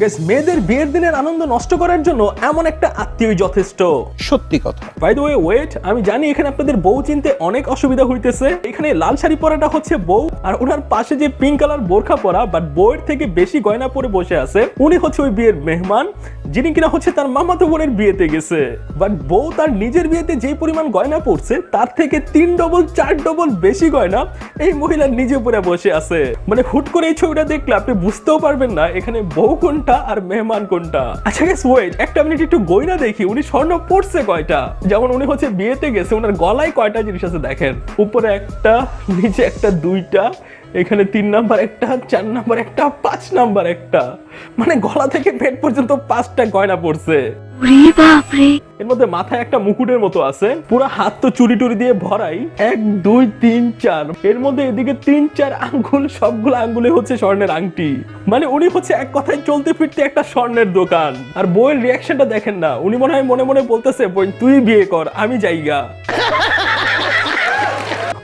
Guys, মেয়েদের বিয়ের দিনের আনন্দ নষ্ট করার জন্য এমন একটা আত্মীয় যথেষ্ট। সত্যি কথা। বাই দ্য ওয়ে ওয়েট আমি জানি এখানে আপনাদের বউ চিনতে অনেক অসুবিধা হইতেছে। এখানে লাল শাড়ি পরাটা হচ্ছে বউ আর ওনার পাশে যে পিঙ্ক কালার বোরখা পরা বাট বউয়ের থেকে বেশি গয়না পরে বসে আছে উনি হচ্ছে ওই বিয়ের মেহমান যিনি কিনা হচ্ছে তার মামাতো বোনের বিয়েতে গেছে। বাট বউ তার নিজের বিয়েতে যে পরিমাণ গয়না পড়ছে তার থেকে তিন ডবল চার ডবল বেশি গয়না এই মহিলার নিজে পরে বসে আছে। মানে হুট করে এই ছবিটা দেখলে আপনি বুঝতেও পারবেন না এখানে বউ কোনটা আর মেহমান কোনটা? আচ্ছা গেস ওয়েট একটা মিনিট একটু গয়না দেখি, উনি স্বর্ণ পড়ছে কয়টা? যেমন উনি হচ্ছে বিয়েতে গেছে ওনার গলায় কয়টা জিনিস আছে দেখেন। উপরে একটা, নিচে একটা দুইটা, এখানে তিন নাম্বার একটা, চার নাম্বার একটা, পাঁচ নাম্বার একটা। মানে গলা থেকে পেট পর্যন্ত পাঁচটা গয়না পড়ছে এর মধ্যে মাথায় একটা মুকুটের মতো আছে। পুরো হাত তো চুরি টুরি দিয়ে ভরাই। এক, দুই, তিন, চার। এর মধ্যে এদিকে তিন, চার আঙ্গুল, সবগুলো আঙ্গুলে হচ্ছে স্বর্ণের আংটি। মানে উনি হচ্ছে এক কথায় চলতে ফিরতে একটা স্বর্ণের দোকান। আর বইয়ের রিয়াকশনটা দেখেন না। উনি মনে হয় মনে মনে বলতেছে তুই বিয়ে কর, আমি যাইগা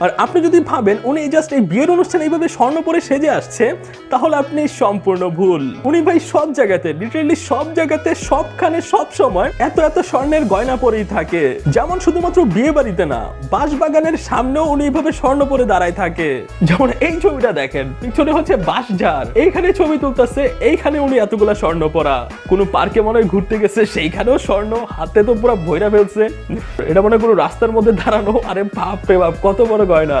আর আপনি যদি ভাবেন উনি জাস্ট এই বিয়ের অনুষ্ঠানে এইভাবে স্বর্ণ পরে সেজে আসছে, তাহলে আপনি সম্পূর্ণ ভুল। উনি ভাই সব জায়গাতে লিটারেলি সব জায়গাতে, সবখানে, সব সময় এত এত স্বর্ণের গয়না পরেই থাকে। যেমন শুধুমাত্র বিয়ে বাড়িতে না, বাঁশবাগানের সামনেও উনি এইভাবে স্বর্ণ পরে দাঁড়ায় থাকে। যেমন এই ছবিটা দেখেন, পিছনে হচ্ছে বাঁশঝাড়। এইখানে ছবি তুলতেছে, এইখানে উনি এতগুলা স্বর্ণ পরা। কোনো পার্কে মনে হয় ঘুরতে গেছে, সেইখানেও স্বর্ণ, হাতে তো পুরো ভৈরা ফেলছে। এটা মনে হয় কোনো রাস্তার মধ্যে দাঁড়ানো। আরে বাপ রে বাপ, কত বড় গয়না।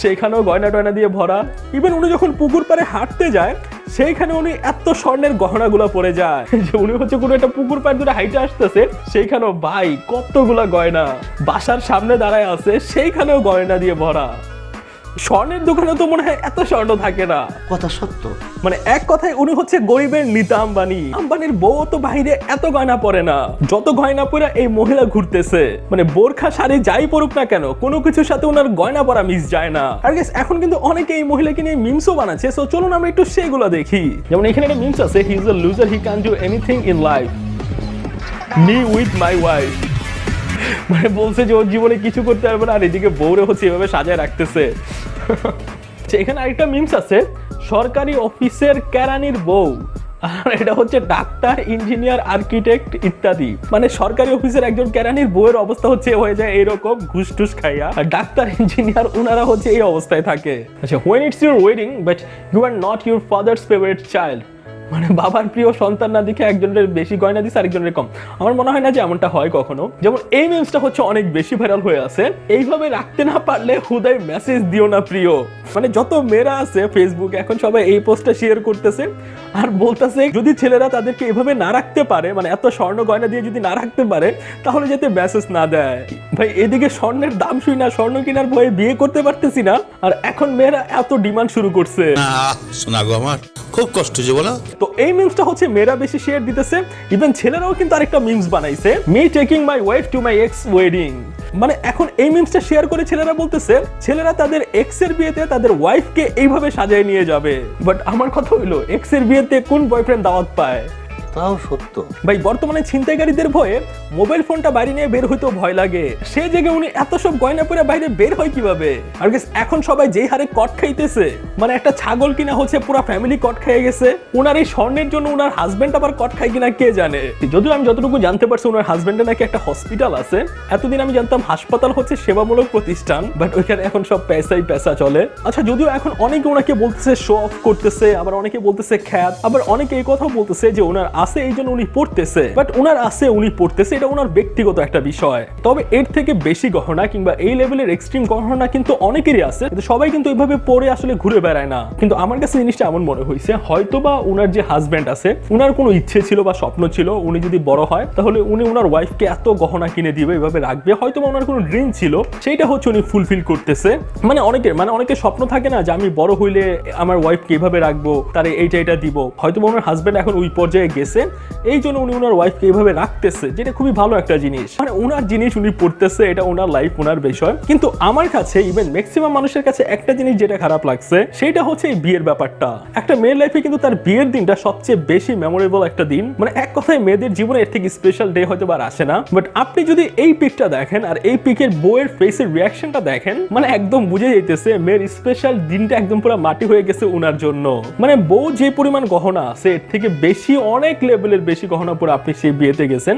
সেইখানেও গয়না টয়না দিয়ে ভরা। ইভেন উনি যখন পুকুর পাড়ে হাঁটতে যায়, সেইখানে উনি এত স্বর্ণের গহনাগুলো পরে যায় যে উনি হচ্ছে কোনো একটা পুকুর পাড় ধরে হাইটে আসতেছে, সেইখানেও ভাই কতগুলা গয়না। বাসার সামনে দাঁড়ায় আছে, সেইখানেও গয়না দিয়ে ভরা। স্বর্ণের দোকানে তো মনে হয় এত স্বর্ণ থাকে না। কথা সত্য। মানে এক কথায় উনি হচ্ছে গরিবের নিতা আম্বানি। আম্বানির বউ তো বাইরে এত গয়না পরে না। যত গয়না পরে এই মহিলা ঘুরতেছে। মানে বোরখা শাড়ি যাই পরুক না কেন কোনো কিছুর সাথে ওনার গয়না পরা মিস যায় না। আর গেস এখন কিন্তু অনেকে এই মহিলাকে নিয়ে মিমসও বানাচ্ছে সো চলুন আমরা একটু সেগুলো দেখি। যেমন এখানে একটা মিমস আছে he is a loser he can do anything in life me with my wife মানে বলছে যে ওর জীবনে কিছু করতে পারবে না আর এদিকে বউরে হচ্ছে এভাবে সাজায় রাখতেছে। এখানে আরেকটা মিমস আছে। সরকারি অফিসের কেরানির বউ। আর এটা হচ্ছে ডাক্তার, ইঞ্জিনিয়ার, আর্কিটেক্ট ইত্যাদি। মানে সরকারি অফিসের একজন কেরানির বউয়ের অবস্থা হচ্ছে হয়ে যায় এরকম ঘুষ টুস খাইয়া। আর ডাক্তার, ইঞ্জিনিয়ার ওনারা হচ্ছে এই অবস্থায় থাকে। আচ্ছা when it's your wedding but you are not your father's favourite child মানে বাবার প্রিয় সন্তান না দেখে একজনের বেশি গয়না দিচ্ছে আরেকজনের কম। আমার মনে হয় না যে এমনটা হয় কখনো। যেমন এই মিমসটা হচ্ছে অনেক বেশি ভাইরাল হয়ে আছে। এইভাবে রাখতে না পারলে হুদাই মেসেজ দিও না প্রিয়। মানে যত মেয়েরা আছে ফেসবুক এখন সবাই এই পোস্টটা শেয়ার করতেছে। আর বলতেছে, যদি ছেলেরা তাদেরকে এভাবে না রাখতে পারে মানে এত স্বর্ণ গয়না দিয়ে যদি না রাখতে পারে, তাহলে যাতে মেসেজ না দেয়। ভাই, এদিকে স্বর্ণের দাম শুই না, স্বর্ণ কেনার ভয়ে বিয়ে করতে পারতেছি না। আর এখন মেয়েরা এত ডিমান্ড শুরু করছে। শোনা গো আমার। খুব কষ্ট যে বলো। তো এই মিমসটা হচ্ছে মেয়েরা বেশি শেয়ার দিতেছে। ইভেন ছেলেরাও কিন্তু আরেকটা মিমস বানাইছে। Me taking my wife to my ex wedding মানে এখন এই মিমসটা শেয়ার করে ছেলেরা বলতেছে, ছেলেরা তাদের এক্সের বিয়েতে তাদের ওয়াইফকে এইভাবে সাজায় নিয়ে যাবে। বাট আমার কথা হইল এক্সের বিয়েতে কোন বয়ফ্রেন্ড দাওয়াত পায়? তাও সত্য। ভাই বর্তমানে ছিনতাইকারীদের ভয়ে মোবাইল ফোনটা বাইরে নিয়ে বের হইতেও ভয় লাগে। সে জায়গায় উনি এত সব গয়না পরে বাইরে বের হয় কীভাবে? আর guys, এখন সবাই যেই হারে কট খাইতেছে মানে একটা ছাগল কিনা হচ্ছে পুরো ফ্যামিলি কট খেয়ে গেছে ওনার এই স্বর্ণের জন্য ওনার হাজবেন্ড আবার কট খায় কিনা কে জানে? যদিও আমি যতটুকু জানতে পারছি ওনার হাজবেন্ডের নাকি একটা হসপিটাল আছে। এতদিন আমি জানতাম হাসপাতাল হচ্ছে সেবামূলক প্রতিষ্ঠান বাট ওইখানে এখন সব পেশাই পেশা চলে। আচ্ছা যদিও এখন অনেকে ওনাকে বলতেছে শো অফ করতেছে আবার অনেকে বলতেছে খ্যাত আবার অনেকে এই কথাও বলতেছে যে ওনার আছে, এই জন্য উনি পড়তেছে। বাট ওনার আছে, উনি পড়তেছে, এটা ওনার ব্যক্তিগত একটা বিষয়। তবে এর থেকে বেশি গহনা কিংবা এই লেভেলের এক্সট্রিম গহনা কিন্তু অনেকেরই আছে, কিন্তু সবাই কিন্তু এইভাবে পরে আসলে ঘুরে বেড়ায় না। কিন্তু আমার কাছে জিনিসটা এমন মনে হয়েছে হয়তো বা ওনার যে হাজব্যান্ড আছে ওনার কোনো ইচ্ছে ছিল বা স্বপ্ন ছিল, উনি যদি বড় হয়, তাহলে উনি ওনার ওয়াইফকে এত গহনা কিনে দিবে, এভাবে রাখবে। হয়তো বা ওনার কোনো ড্রিম ছিল, সেইটা হচ্ছে উনি ফুলফিল করতেছে। মানে অনেকের মানে অনেকের স্বপ্ন থাকে না যে আমি বড় হইলে আমার ওয়াইফকে এভাবে রাখব, তারে এইটা এটা দিব। হয়তো বা ওনার হাজব্যান্ড এখন ওই পর্যায়ে গেছে গেছে এই জন্য উনি ওনার ওয়াইফকে এইভাবে রাখতেছে, যেটা খুবই ভালো একটা জিনিস। মানে ওনার জিনিস উনি পড়তেছে, এটা ওনার লাইফ ওনার বিষয়। কিন্তু আমার কাছে ইভেন ম্যাক্সিমাম মানুষের কাছে একটা জিনিস যেটা খারাপ লাগছে, সেটা হচ্ছে এই বিয়ের ব্যাপারটা। একটা মেয়ের লাইফে কিন্তু তার বিয়ের দিনটা সবচেয়ে বেশি মেমোরেবল একটা দিন। মানে এক কথায় মেয়েদের জীবনে এর থেকে স্পেশাল ডে হয়তো বা আসে না। বাট আপনি যদি এই পিকটা দেখেন, আর এই পিকের বইয়ের ফেসের রিয়াকশনটা দেখেন মানে একদম বুঝে যাইতেছে মেয়ের স্পেশাল দিনটা একদম পুরো মাটি হয়ে গেছে ওনার জন্য। মানে বউ যে পরিমাণ গহনা আছে এর থেকে বেশি অনেক লেভেলের বেশি গহনা পরে আপনি সেই বিয়েতে গেছেন,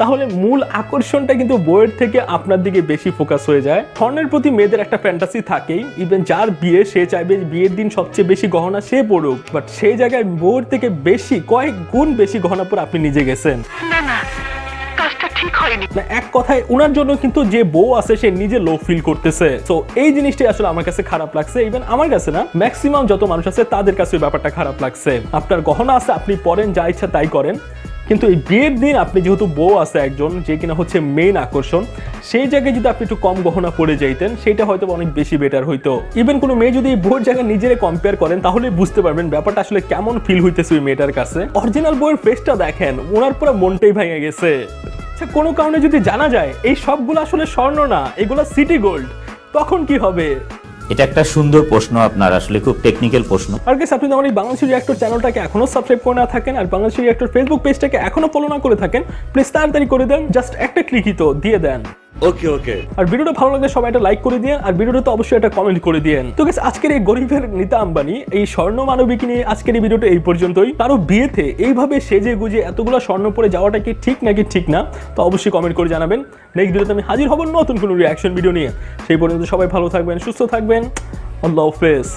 তাহলে মূল আকর্ষণটা কিন্তু বইয়ের থেকে আপনার দিকে বেশি ফোকাস হয়ে যায়। স্বর্ণের প্রতি মেয়েদের একটা ফ্যান্টাসি থাকেই ইভেন যার বিয়ে সে চাইবে বিয়ের দিন সবচেয়ে বেশি গহনা সে পড়ুক বাট সেই জায়গায় বইয়ের থেকে বেশি, কয়েক গুণ বেশি গহনা পরে আপনি নিজে গেছেন। না না ঠিক হয়নি। না, এক কথায় ওনার জন্য কিন্তু যে বউ আছে, সে নিজে লো ফিল করতেছে। তো এই জিনিসটাই আসলে আমার কাছে খারাপ লাগছে। ইভেন আমার কাছে না ম্যাক্সিমাম যত মানুষ আছে, তাদের কাছে ব্যাপারটা খারাপ লাগছে। আপনার গহনা আছে, আপনি পরেন, যা ইচ্ছা তাই করেন। কিন্তু এই বিয়ের দিন আপনি যেহেতু বউ আছে একজন, যে কিনা হচ্ছে মেইন আকর্ষণ, সেই জায়গায় যদি আপনি একটু কম গহনা পরে যাইতেন সেটা হয়তো অনেক বেশি বেটার হইতো। ইভেন কোনো মেয়ে যদি এই বউয়ের জায়গায় নিজেরে কম্পেয়ার করেন, তাহলে বুঝতে পারবেন ব্যাপারটা আসলে কেমন ফিল হইতেছে ওই মেয়েটার কাছে। অরিজিনাল বউয়ের ফেসটা দেখেন ওনার পুরো মনটাই ভেঙে গেছে। আচ্ছা কোনো কারণে যদি জানা যায় এই সবগুলো আসলে স্বর্ণ না এগুলো সিটি গোল্ড তখন কি হবে? এটা একটা সুন্দর প্রশ্ন আপনার আসলে খুব টেকনিক্যাল প্রশ্ন। আর গেস আপনি আমার এই বাংলাদেশের রিয়াক্টর চ্যানেলটাকে এখনও সাবস্ক্রাইব করে না থাকেন আর বাংলাদেশ রিয়াক্টর ফেসবুক পেজটাকে এখনও ফলো না করে থাকেন প্লিজ তাড়াতাড়ি করে দেন জাস্ট একটা ক্লিকই তো দিয়ে দেন। ওকে ওকে আর ভিডিওটা ভালো লাগলে সবাই একটা লাইক করে দিন আর ভিডিওটা তো অবশ্যই একটা কমেন্ট করে দিন তো গেস আজকের এই গরিবের নিতা আম্বানি, এই স্বর্ণ মানবিক নিয়ে আজকের এই ভিডিওটা এই পর্যন্তই। কারও বিয়েতে এইভাবে সেজে গুজে এতগুলো স্বর্ণ পরে যাওয়াটা কি ঠিক নাকি ঠিক না, তো অবশ্যই কমেন্ট করে জানাবেন। নেক্সট ভিডিওতে আমি হাজির হব নতুন কোনো রিয়াকশন ভিডিও নিয়ে। সেই পর্যন্ত সবাই ভালো থাকবেন, সুস্থ থাকবেন। আল্লাহ হাফেজ।